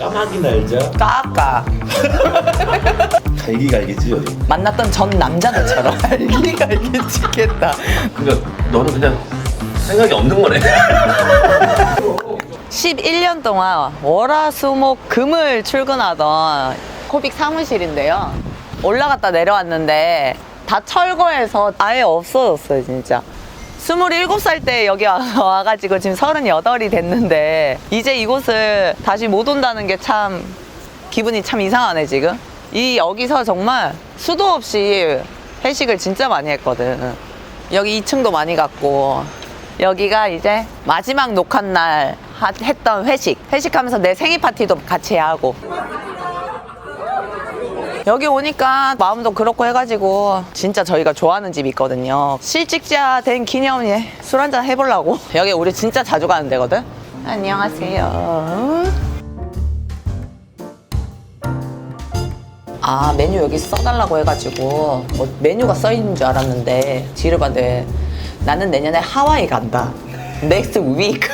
까마귀 날자. 까까. 갈기갈기 찢어져 만났던 전 남자들처럼 갈기갈기 찍겠다. 그러니까 너는 그냥 생각이 없는 거네. 11년 동안 월화수목 금을 출근하던 코빅 사무실인데요. 올라갔다 내려왔는데 다 철거해서 아예 없어졌어요, 진짜. 27살 때 여기 와- 와가지고 지금 38이 됐는데 이제 이곳을 다시 못 온다는 게 참 기분이 참 이상하네, 지금. 이 여기서 정말 수도 없이 회식을 진짜 많이 했거든. 여기 2층도 많이 갔고 여기가 이제 마지막 녹화 날 하- 했던 회식. 회식하면서 내 생일 파티도 같이 하고. 여기 오니까 마음도 그렇고 해가지고 진짜 저희가 좋아하는 집이 있거든요. 실직자 된 기념이 술 한잔 해보려고. 여기 우리 진짜 자주 가는 데거든. 안녕하세요. 아 메뉴 여기 써달라고 해가지고 뭐 메뉴가 써 있는 줄 알았는데 뒤를 봤는데 나는 내년에 하와이 간다. Next week.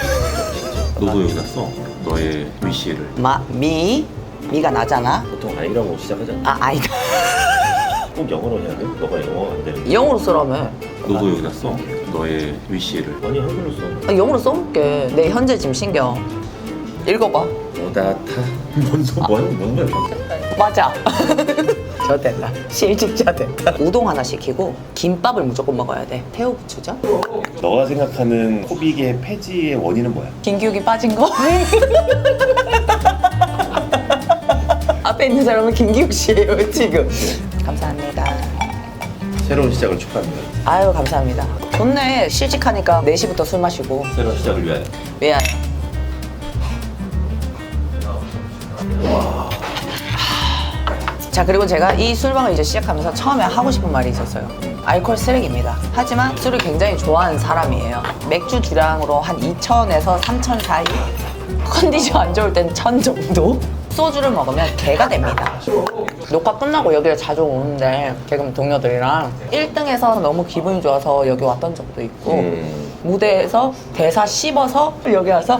너도 여기다 써 너의 위시를 마, 미, 미가 나잖아. 보통 아이라고 시작하잖아 아, 아니다. 꼭 영어로 해야 돼? 너가 영어가 안 되는 영어로 쓰라며. 너도 여기다 써 너의 위시를 아니 한글로 써 아, 영어로 써볼게. 내 현재 지금 신경. 읽어봐. 오다타 뭔 소 뭔 뭔말 맞아. 저 됐다. 실직자 됐다. 우동 하나 시키고 김밥을 무조건 먹어야 돼. 태우 부추죠? 너가 생각하는 코빅의 폐지의 원인은 뭐야? 김기욱이 빠진 거? 앞에 있는 사람은 김기욱 씨예요 지금. 감사합니다. 새로운 시작을 축하합니다 아유 감사합니다. 좋네. 실직하니까 4시부터 술 마시고. 새로운 시작을 위하여 왜요? 자 그리고 제가 이 술방을 이제 시작하면서 처음에 하고 싶은 말이 있었어요. 알코올 쓰레기입니다. 하지만 술을 굉장히 좋아하는 사람이에요. 맥주 주량으로 한 2천에서 3천 사이. 컨디션 안 좋을 땐천 정도. 소주를 먹으면 개가 됩니다. 녹화 끝나고 여기를 자주 오는데 개그맨 동료들이랑 1등에서 너무 기분이 좋아서 여기 왔던 적도 있고 음. 무대에서 대사 씹어서 여기 와서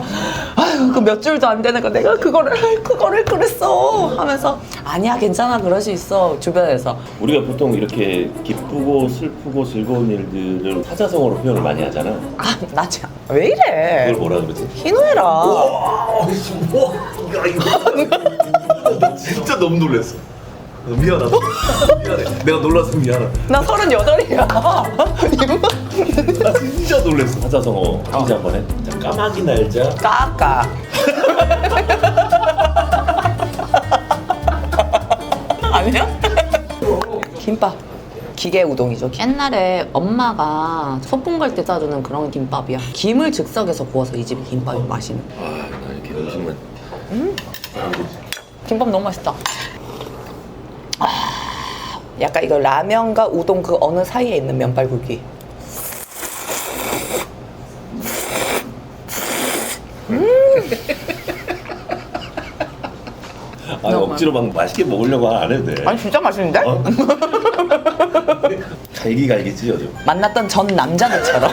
아유 그 몇 줄도 안 되는 거 내가 그거를 그거를 그랬어 하면서 아니야 괜찮아 그럴 수 있어 주변에서 우리가 보통 이렇게 기쁘고 슬프고 즐거운 일들을 사자성어로 표현을 많이 하잖아 아나 참왜 이래 그걸 뭐라 그러지? 희노애라 와, 이거 이거 진짜 너무 놀랐어. 미안하다. 미안해. 내가 놀라서 미안하다. 나 서른여덟이야 나 진짜 놀랐어. 사자성어 이제 한번 해. 자, 까마귀 날자. 까까 아니야? 김밥 기계 우동이죠 옛날에 엄마가 소풍 갈때 싸주는 그런 김밥이야 김을 즉석에서 구워서 이 집이 김밥이 맛있는 아, 음식만. 김밥 너무 맛있다. 아, 약간 이거 라면과 우동 그 어느 사이에 있는 면발국이. 아, 억지로 막 맛있게 먹으려고 안 해도 돼. 아니 진짜 맛있는데? 어? 갈기갈기 찢어져. 만났던 전 남자들처럼.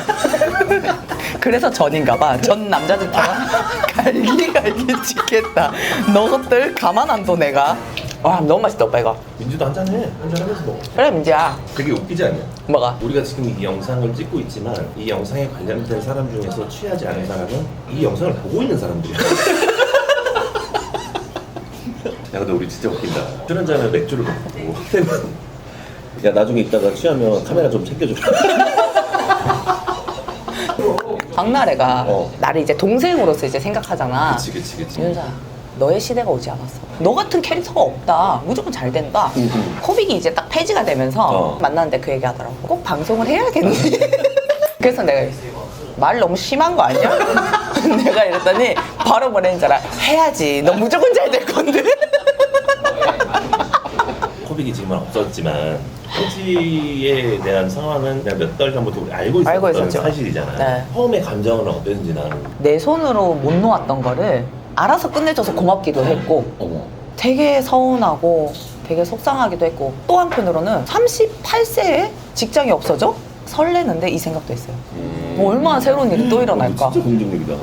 그래서 전인가 봐. 전 남자들처럼 갈기갈기 찍겠다. 너것들 가만 안 둬 내가. 와 너무 맛있다 오빠 이거. 민주도 한잔 해. 한잔 하면서 먹어. 그래 민지야. 되게 웃기지 않냐? 뭐가? 우리가 지금 이 영상을 찍고 있지만 이 영상에 관련된 사람 중에서 취하지 않은 사람은 이 영상을 보고 있는 사람들이야. 야 근데 우리 진짜 웃긴다. 술 한잔에 맥주를 먹고 야 나중에 이따가 취하면 카메라 좀 챙겨줘. 박나래가 어. 나를 이제 동생으로서 이제 생각하잖아. 그치 그치 그치. 윤사 너의 시대가 오지 않았어 너 같은 캐릭터가 없다 무조건 잘 된다. 코빅이 이제 딱 폐지가 되면서 어. 만났는데 그 얘기 하더라고 꼭 방송을 해야겠니 그래서 내가 말 너무 심한 거 아니야? 내가 이랬더니 바로 뭐라는 줄 알아 해야지 너 무조건 잘 될 건데 코빅이 지금은 없었지만 폐지에 대한 상황은 그냥 몇 달 전부터 우리 알고 있었던 알고 있었죠. 사실이잖아. 네. 처음에 감정은 어땠는지 나는. 내 손으로 못 놓았던 거를 알아서 끝내줘서 고맙기도 했고 어머. 되게 서운하고 되게 속상하기도 했고 또 한편으로는 38세에 직장이 없어져? 설레는데 이 생각도 했어요 음. 뭐 얼마나 새로운 일이 또 일어날까? 진짜 긍정적이다.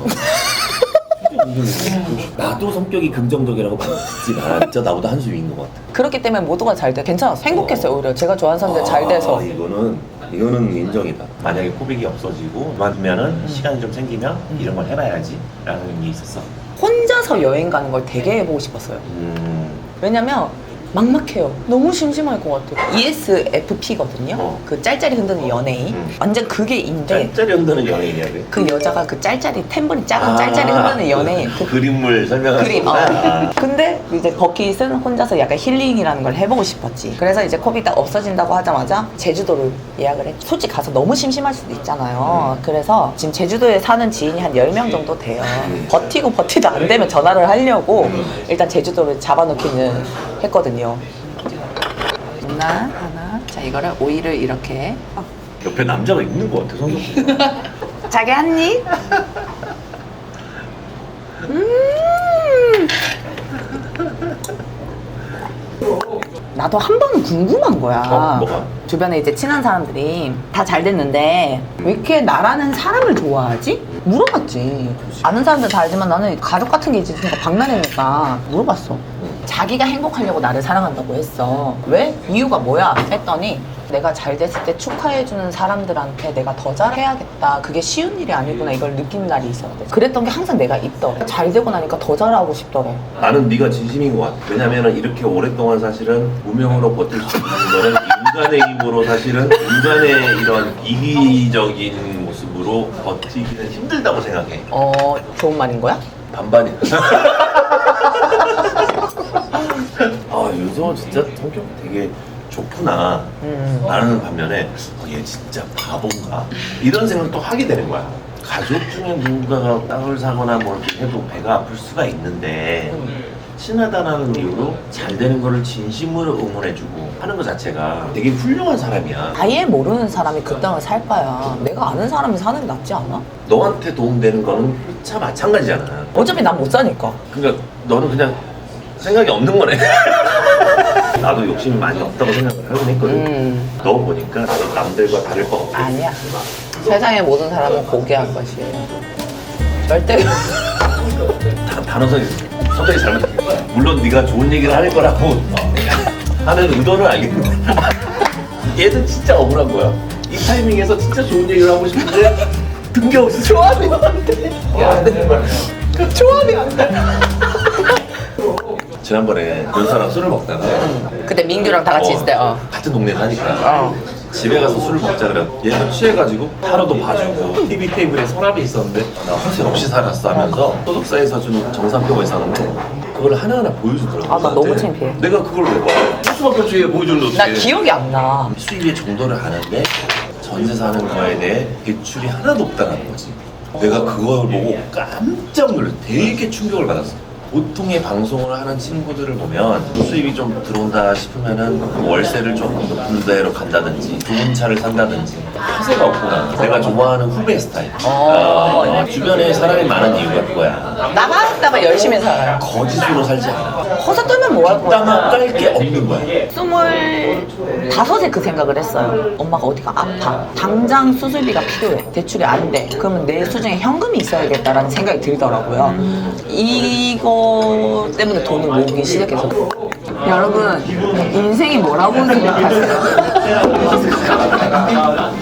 나도 성격이 긍정적이라고 받지만 진짜 나보다 한 수 위인 것 같아. 그렇기 때문에 모두가 잘 돼. 괜찮았어. 행복했어요, 오히려. 제가 좋아하는 사람들 잘 돼서. 아, 이거는 이거는 인정이다. 만약에 코빅이 없어지고 그만두면은 시간이 좀 생기면 이런 걸 해봐야지라는 게 있었어. 혼자서 여행 가는 걸 되게 해보고 싶었어요. 음, 왜냐면 막막해요. 너무 심심할 것 같아요. ESFP거든요. 어. 그 짤짤이 흔드는 연예인. 음. 완전 그게 인데 짤짤이 흔드는 연예인이야 그게. 그 여자가 그 짤짤이 템버린 작은 아, 짤짤이 흔드는 연예인. 그, 그 그림을 설명하는 그림. 어. 거구나. 근데 이제 버킷은 혼자서 약간 힐링이라는 걸 해보고 싶었지. 그래서 이제 코빅 딱 없어진다고 하자마자 제주도를 예약을 했죠. 솔직히 가서 너무 심심할 수도 있잖아요. 그래서 지금 제주도에 사는 지인이 한 10명 정도 돼요. 버티고 버티도 안 되면 전화를 하려고 일단 제주도를 잡아놓기는 했거든요. 하나, 하나. 자, 이거를 오이를 이렇게. 옆에 남자가 있는 것 같아 성격. 자기 한 입. 음. 나도 한 번은 궁금한 거야. 어, 뭐가? 주변에 이제 친한 사람들이 다 잘 됐는데 왜 이렇게 나라는 사람을 좋아하지? 물어봤지. 아는 사람들 다 알지만 나는 가족 같은 게 있으니까 박나래니까 물어봤어. 자기가 행복하려고 나를 사랑한다고 했어. 왜? 이유가 뭐야? 했더니 내가 잘 됐을 때 축하해주는 사람들한테 내가 더 잘해야겠다. 그게 쉬운 일이 아니구나. 이걸 느낀 날이 있었대. 그랬던 게 항상 내가 있더래. 잘 되고 나니까 더 잘하고 싶더래. 나는 네가 진심인 것 같아. 왜냐면은 이렇게 오랫동안 사실은 무명으로 버틸 수 있는 거는 인간의 힘으로 사실은 인간의 이런 이기적인 모습으로 버티기는 힘들다고 생각해. 어, 좋은 말인 거야? 반반이야. 아 윤성은 진짜 성격 되게 좋구나. 음. 라는 반면에 어, 얘 진짜 바본가? 이런 생각을 또 하게 되는 거야. 가족 중에 누군가가 땅을 사거나 뭐 이렇게 해도 배가 아플 수가 있는데 친하다라는 이유로 잘 되는 거를 진심으로 응원해주고 하는 것 자체가 되게 훌륭한 사람이야. 아예 모르는 사람이 그 땅을 살 바야. 내가 아는 사람이 사는 게 낫지 않아? 너한테 도움되는 거는 차 마찬가지잖아. 어차피 난 못 사니까. 그러니까 너는 그냥 생각이 없는 거네. 나도 욕심이 많이 없다고 생각을 하긴 했거든. 음. 너 보니까 너 남들과 다를 거 없어. 아니야. 세상의 모든 사람은 고귀한 것이에요. 절대. 다- 단어선이 선택이 잘못했어. 물론 네가 좋은 얘기를 할 거라고 하는 의도는 알겠는데 얘는 진짜 억울한 거야. 이 타이밍에서 진짜 좋은 얘기를 하고 싶은데 등겨없이 조합이 안 돼. 야, 그 조합이 안 돼. 지난번에 윤서랑 술을 먹다가 그때 민규랑 다 같이 있을 때, 어. 같은 동네 사니까 어. 집에 가서 술을 먹자 그래 얘가 취해가지고 타로도 봐주고 TV 테이블에 서랍이 있었는데 나 허세 없이 살았어 하면서 소속사에서 준 정산표가 있었는데 그걸 하나하나 보여주더라고 아, 나 너무 나한테. 창피해. 내가 그걸 왜 봐? 수박표 주에 보여주는데 나 기억이 안 나. 수입의 정도를 아는데 전세 사는 거에 대해 대출이 하나도 없다는 거지 내가 그걸 보고 깜짝 놀랐어 되게 충격을 받았어 보통의 방송을 하는 친구들을 보면 수입이 좀 들어온다 싶으면은 그 월세를 좀 높은 데로 간다든지 좋은 차를 산다든지. 허세가 없구나. 내가 좋아하는 후배 스타일. 어. 어, 주변에 사람이 많은 이유가 그거야 나가다가 열심히 살아요. 거짓으로 살지 않아 허사 떨면 뭐 할 거야? 깔게 없는 거야 스물다섯에 그 생각을 했어요. 엄마가 어디가 아파. 당장 수술비가 필요해. 대출이 안 돼. 그러면 내 수중에 현금이 있어야겠다라는 생각이 들더라고요. 이거 때문에 돈을 모으기 시작해서. 여러분, 인생이 뭐라고 생각하세요?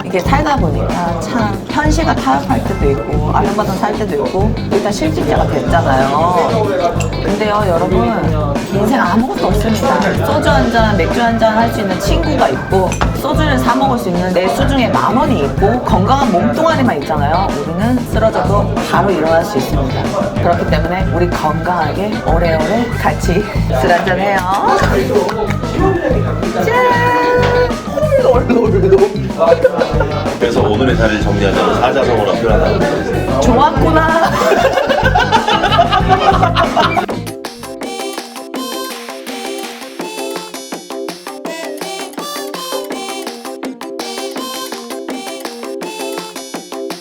이게 살다 보니까 참 현실과 타협할 때도 있고 아름바닥 살 때도 있고 일단 실직자가 됐잖아요. 근데요 여러분 인생 아무것도 없습니다. 소주 한 잔, 맥주 한 잔 할 수 있는 친구가 있고 소주를 사 먹을 수 있는 내 수중에 만 원이 있고 건강한 몸뚱아리만 있잖아요. 우리는 쓰러져도 바로 일어날 수 있습니다. 그렇기 때문에 우리 건강하게 오래오래 같이 술 한잔 해요. 짠! 그래서 오늘의 자리를 정리하자면 사자성어로 표현한다고 좋았구나.